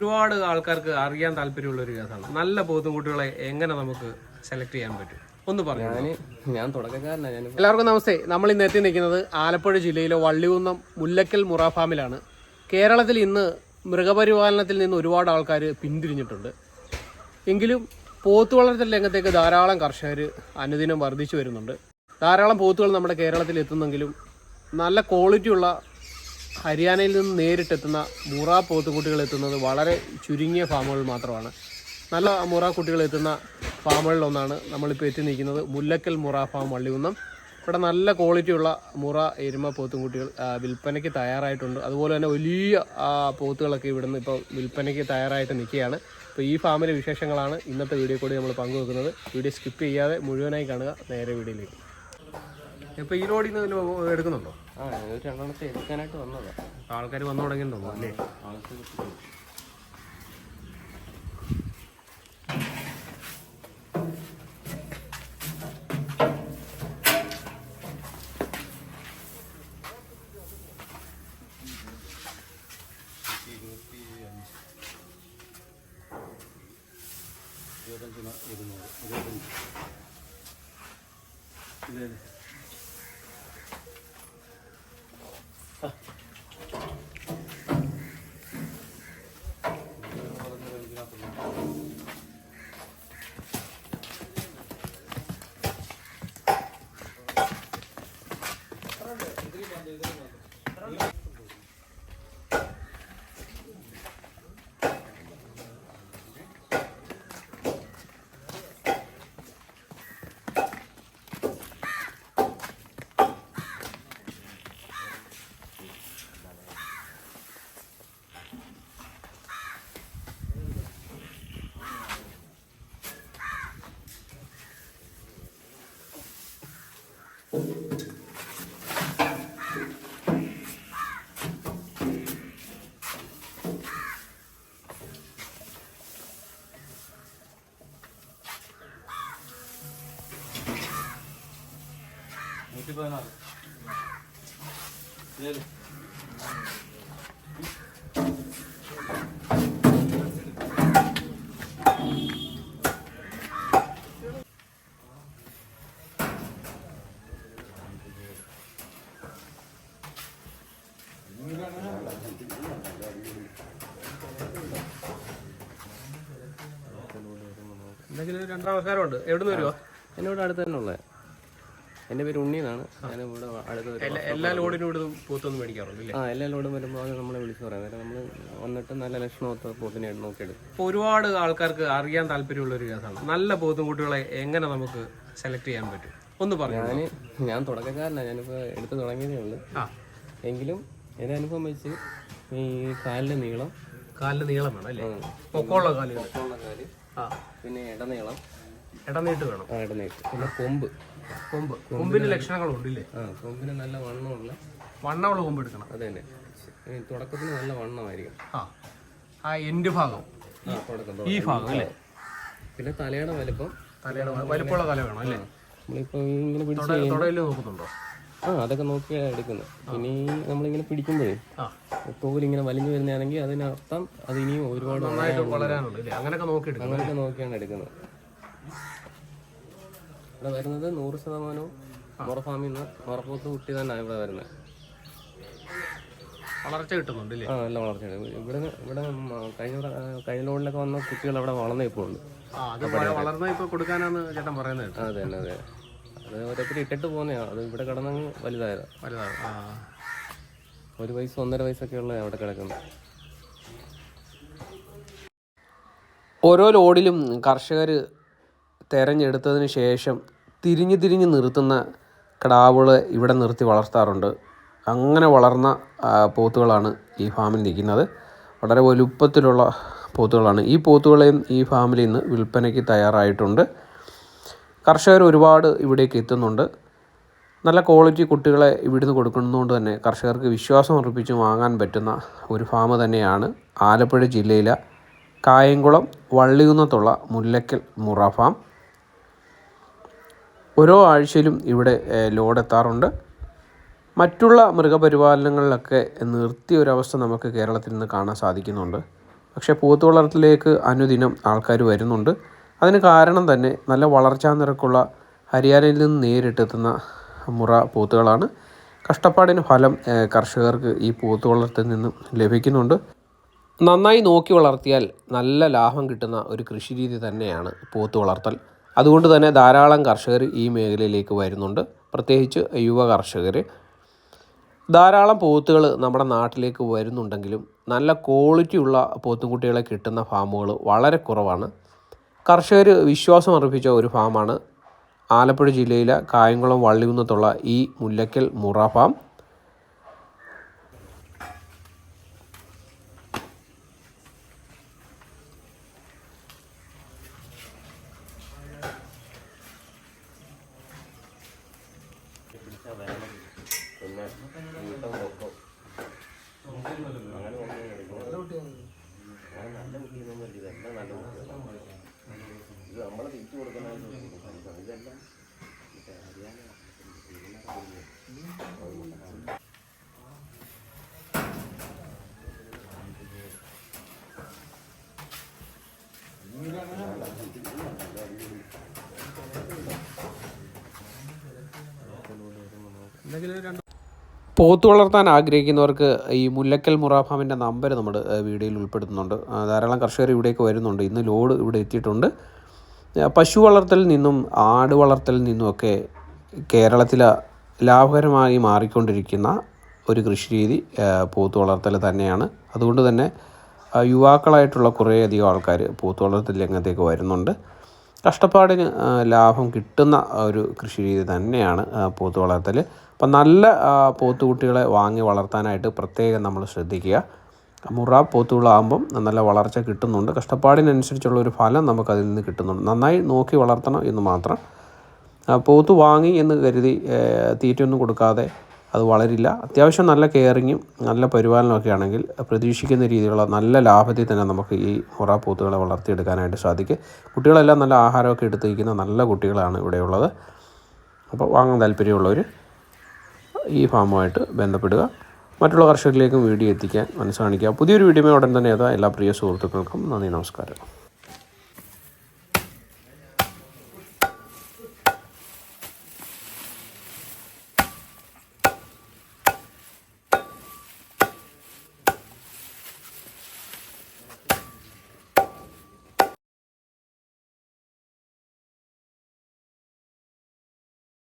ഒരുപാട് ആൾക്കാർക്ക് അറിയാൻ താല്പര്യമുള്ള ഒരു കേസാണ്. നല്ല പോത്തുംകുട്ടികളെ എങ്ങനെ നമുക്ക് സെലക്ട് ചെയ്യാൻ പറ്റും? ഒന്ന് പറഞ്ഞു? ഞാൻ തുടക്കക്കാരനാണ് ഞാൻ എല്ലാവർക്കും നമസ്തേ. നമ്മൾ ഇന്ന് എത്തി നിൽക്കുന്നത് ആലപ്പുഴ ജില്ലയിലെ വള്ളികുന്നം മുല്ലക്കൽ മുറ ഫാമിലാണ്. കേരളത്തിൽ ഇന്ന് മൃഗപരിപാലനത്തിൽ നിന്ന് ഒരുപാട് ആൾക്കാർ പിന്തിരിഞ്ഞിട്ടുണ്ട്. എങ്കിലും പോത്ത് വളർത്തൽ രംഗത്തേക്ക് ധാരാളം കർഷകർ അനുദിനം വർദ്ധിച്ചു വരുന്നുണ്ട്. ധാരാളം പോത്തുകൾ നമ്മുടെ കേരളത്തിൽ എത്തുന്നെങ്കിലും നല്ല ക്വാളിറ്റിയുള്ള ഹരിയാനയിൽ നിന്ന് നേരിട്ടെത്തുന്ന മുറ പോത്തുകുട്ടികൾ എത്തുന്നത് വളരെ ചുരുങ്ങിയ ഫാമുകൾ മാത്രമാണ്. നല്ല മുറ കുട്ടികൾ എത്തുന്ന ഫാമുകളിൽ ഒന്നാണ് നമ്മളിപ്പോൾ എത്തി നിൽക്കുന്നത് മുല്ലക്കൽ മുറ ഫാം വള്ളികുന്നം. ഇവിടെ നല്ല ക്വാളിറ്റിയുള്ള മുറ എരുമ പോത്തുംകുട്ടികൾ വിൽപ്പനയ്ക്ക് തയ്യാറായിട്ടുണ്ട്. അതുപോലെ തന്നെ വലിയ പോത്തുകളൊക്കെ ഇവിടുന്ന് ഇപ്പോൾ വിൽപ്പനയ്ക്ക് തയ്യാറായിട്ട് നിൽക്കുകയാണ്. അപ്പോൾ ഈ ഫാമിലെ വിശേഷങ്ങളാണ് ഇന്നത്തെ വീഡിയോ കൂടി നമ്മൾ പങ്കുവെക്കുന്നത്. വീഡിയോ സ്കിപ്പ് ചെയ്യാതെ മുഴുവനായി കാണുക നേരെ വീഡിയോയിലേക്ക്. ഇപ്പോൾ ഈ റോഡിൽ നിന്ന് എടുക്കുന്നുണ്ടോ? ആ ഒരു രണ്ടെണ്ണത്തെ എടുക്കാനായിട്ട് വന്നതാ. ആൾക്കാർ വന്നു തുടങ്ങിയിട്ടുണ്ടോ അല്ലേ? Fuck. ആൾക്ക് കിട്ടും. എന്തെങ്കിലും രണ്ടാൾക്കാരുണ്ട് എവിടെ നിന്ന് വരുമോ എന്നോട് അടുത്ത് തന്നെ ഉള്ളത് എന്റെ പേര് ഉണ്ണി എന്നാണ് ഞാൻ ഇവിടെ അടുത്ത് വരും എല്ലാ ലോഡിനും പൂത്തൊന്നും മേടിക്കാറുണ്ട് ആ എല്ലാ ലോഡും വരുമ്പോൾ അത് നമ്മളെ വിളിച്ച് പറയാം. കാരണം നമ്മൾ വന്നിട്ട് നല്ല ലക്ഷണമൊത്ത പോത്തിനെ നോക്കിയെടുക്കും. ഇപ്പോൾ ഒരുപാട് ആൾക്കാർക്ക് അറിയാൻ താല്പര്യമുള്ള ഒരു കേസാണ്. നല്ല പോത്തും കുട്ടികളെ എങ്ങനെ നമുക്ക് സെലക്ട് ചെയ്യാൻ പറ്റും? ഒന്ന് പറഞ്ഞു. ഞാൻ ഞാൻ തുടക്കക്കാരനാണ് ഞാനിപ്പോൾ എടുത്ത് തുടങ്ങിയതേ ഉള്ളൂ. എങ്കിലും എന്റെ അനുഭവം വെച്ച് ഈ കാലിന്റെ നീളം കാലിന്റെ നീളം വേണം അല്ലേ പൊക്കമുള്ള കാൽ ആ. പിന്നെ ഇടനീളം. ഇടനീട്ട് വേണം. ആ ഇടനീട്ട്. പിന്നെ കൊമ്പ്. കൊമ്പ്. കൊമ്പിന് ലക്ഷണങ്ങളുണ്ട് ഇല്ലേ ആ കൊമ്പിന് നല്ല വണ്ണമുള്ള വണ്ണമുള്ള കൊമ്പ് എടുക്കണം. അത് തന്നെ തുടക്കത്തിന് നല്ല വണ്ണമായിരിക്കും. ആ ആ എൻഡ് ഭാഗം. ആ തുടക്കം ഈ ഭാഗം അല്ലേ? പിന്നെ തലയുടെ വലുപ്പം. തലയുടെ വലിപ്പമുള്ള തല വേണം അല്ലേ? നമ്മളിപ്പോൾ ഇങ്ങനെ പിടിച്ച് തൊട- തൊടയിൽ നോക്കുന്നുണ്ടോ? ആ അതൊക്കെ നോക്കിയാണ് എടുക്കുന്നത്. ഇനി നമ്മളിങ്ങനെ പിടിക്കുമ്പോഴേ തോലിങ്ങനെ വലിഞ്ഞു വരുന്നതാണെങ്കിൽ അതിനർത്ഥം അത് ഇനിയും ഒരുപാട് നന്നായിട്ട് വളരാനുണ്ട് അങ്ങനെയൊക്കെ നോക്കിയെടുക്കണം അങ്ങനെയൊക്കെ നോക്കിയാണ് എടുക്കുന്നത്. ഇവിടെ വരുന്നത് നൂറ് ശതമാനവും മുറ ഫാമിൽ നിന്ന് മുറപ്പൂത്ത് കുട്ടി തന്നെയാണ് ഇവിടെ വരുന്നത്. വളർച്ച കിട്ടുന്നുണ്ട് ആ നല്ല വളർച്ച ഇവിടെ ഇവിടെ കഴിഞ്ഞ കഴിഞ്ഞ ലോണിലൊക്കെ വന്ന കുട്ടികൾ അവിടെ വളർന്നേ ഇപ്പോൾ ഉണ്ട്. ആ അത് വ- വളർന്ന ഇപ്പൊ കൊടുക്കാനാന്ന് ചേട്ടൻ പറയുന്നത് അതെ തന്നെ അതെ. അത് ഓരോരുത്തർ ഇട്ടിട്ട് പോകുന്നതാണ് അത് ഇവിടെ കിടന്നങ്ങ് വലുതായത്. ഒരു വയസ്സ് ഒന്നര വയസ്സൊക്കെ ഉള്ള അവിടെ കിടക്കുന്നത് ഓരോ ലോഡിലും കർഷകർ തെരഞ്ഞെടുത്തതിന് ശേഷം തിരിഞ്ഞ് തിരിഞ്ഞ് നിർത്തുന്ന കിടാവുകൾ ഇവിടെ നിർത്തി വളർത്താറുണ്ട്. അങ്ങനെ വളർന്ന പോത്തുകളാണ് ഈ ഫാമിൽ നിൽക്കുന്നത്. വളരെ വലുപ്പത്തിലുള്ള പോത്തുകളാണ്. ഈ പോത്തുകളെയും ഈ ഫാമിൽ ഇന്ന് വിൽപ്പനയ്ക്ക് തയ്യാറായിട്ടുണ്ട്. കർഷകർ ഒരുപാട് ഇവിടേക്ക് എത്തുന്നുണ്ട്. നല്ല ക്വാളിറ്റി കുട്ടികളെ ഇവിടുന്ന് കൊടുക്കുന്നതുകൊണ്ട് തന്നെ കർഷകർക്ക് വിശ്വാസം അർപ്പിച്ച് വാങ്ങാൻ പറ്റുന്ന ഒരു ഫാം തന്നെയാണ് ആലപ്പുഴ ജില്ലയിലെ കായംകുളം വള്ളികുന്നത്തുള്ള മുല്ലക്കൽ മുറ ഫാം. ഓരോ ആഴ്ചയിലും ഇവിടെ ലോഡ് എത്താറുണ്ട് മറ്റുള്ള മൃഗപരിപാലനങ്ങളിലൊക്കെ നിർത്തിയ ഒരവസ്ഥ നമുക്ക് കേരളത്തിൽ നിന്ന് കാണാൻ സാധിക്കുന്നുണ്ട്. പക്ഷേ പോത്ത് വളർത്തലിലേക്ക് അനുദിനം ആൾക്കാർ വരുന്നുണ്ട്. അതിന് കാരണം തന്നെ നല്ല വളർച്ചാ നിരക്കുള്ള ഹരിയാനയിൽ നിന്ന് നേരിട്ടെത്തുന്ന മുറ പോത്തുകളാണ്. കഷ്ടപ്പാടിന് ഫലം കർഷകർക്ക് ഈ പോത്ത് വളർത്തൽ നിന്നും ലഭിക്കുന്നുണ്ട്. നന്നായി നോക്കി വളർത്തിയാൽ നല്ല ലാഭം കിട്ടുന്ന ഒരു കൃഷി രീതി തന്നെയാണ് പോത്ത് വളർത്തൽ അതുകൊണ്ട് തന്നെ ധാരാളം കർഷകർ ഈ മേഖലയിലേക്ക് വരുന്നുണ്ട്. പ്രത്യേകിച്ച് യുവ കർഷകർ. ധാരാളം പോത്തുകൾ നമ്മുടെ നാട്ടിലേക്ക് വരുന്നുണ്ടെങ്കിലും നല്ല ക്വാളിറ്റിയുള്ള പോത്തുംകുട്ടികളെ കിട്ടുന്ന ഫാമുകൾ വളരെ കുറവാണ്. കർഷകർ വിശ്വാസം അർപ്പിച്ച ഒരു ഫാമാണ് ആലപ്പുഴ ജില്ലയിലെ കായംകുളം വള്ളികുന്നത്തുള്ള ഈ മുല്ലക്കൽ മുറ ഫാം. പോത്ത് വളർത്താൻ ആഗ്രഹിക്കുന്നവർക്ക് ഈ മുല്ലക്കൽ മുറാഫാമിന്റെ നമ്പർ നമ്മൾ വീഡിയോയിൽ ഉൾപ്പെടുത്തുന്നുണ്ട്. ധാരാളം കർഷകർ ഇവിടേക്ക് വരുന്നുണ്ട്. ഇന്ന് ലോഡ് ഇവിടെ എത്തിയിട്ടുണ്ട്. പശു വളർത്തലിൽ നിന്നും ആട് വളർത്തലിൽ നിന്നുമൊക്കെ കേരളത്തിൽ ലാഭകരമായി മാറിക്കൊണ്ടിരിക്കുന്ന ഒരു കൃഷിരീതി പോത്ത് വളർത്തൽ തന്നെയാണ്. അതുകൊണ്ട് തന്നെ യുവാക്കളായിട്ടുള്ള കുറേയധികം ആൾക്കാർ പോത്ത് വളർത്തൽ രംഗത്തേക്ക് വരുന്നുണ്ട്. കഷ്ടപ്പാടിന് ലാഭം കിട്ടുന്ന ഒരു കൃഷി രീതി തന്നെയാണ് പോത്ത് വളർത്തൽ അപ്പം നല്ല പോത്തുകുട്ടികളെ വാങ്ങി വളർത്താനായിട്ട് പ്രത്യേകം നമ്മൾ ശ്രദ്ധിക്കുക. മുറ പോത്തുകളാകുമ്പം നല്ല വളർച്ച കിട്ടുന്നുണ്ട്. കഷ്ടപ്പാടിനനുസരിച്ചുള്ള ഒരു ഫലം നമുക്ക് അതിൽ നിന്ന് കിട്ടുന്നുണ്ട്. നന്നായി നോക്കി വളർത്തണം എന്ന് മാത്രം. പോത്ത് വാങ്ങി എന്ന് കരുതി തീറ്റയൊന്നും കൊടുക്കാതെ അത് വളരില്ല. അത്യാവശ്യം നല്ല കെയറിങ്ങും നല്ല പരിപാലനമൊക്കെ ആണെങ്കിൽ പ്രതീക്ഷിക്കുന്ന രീതിയിലുള്ള നല്ല ലാഭത്തിൽ തന്നെ നമുക്ക് ഈ മുറ പൂത്തുകളെ വളർത്തിയെടുക്കാനായിട്ട് സാധിക്കും. കുട്ടികളെല്ലാം നല്ല ആഹാരമൊക്കെ എടുത്തിരിക്കുന്ന നല്ല കുട്ടികളാണ് ഇവിടെയുള്ളത്. അപ്പോൾ വാങ്ങാൻ താല്പര്യമുള്ളവർ ഈ ഫാമുമായിട്ട് ബന്ധപ്പെടുക. മറ്റുള്ള കർഷകരിലേക്കും വീഡിയോ എത്തിക്കാൻ മനസ്സ് കാണിക്കുക. പുതിയൊരു വീഡിയോ ഉടൻ തന്നെ ഏതാ എല്ലാ പ്രിയ സുഹൃത്തുക്കൾക്കും നന്ദി നമസ്കാരം.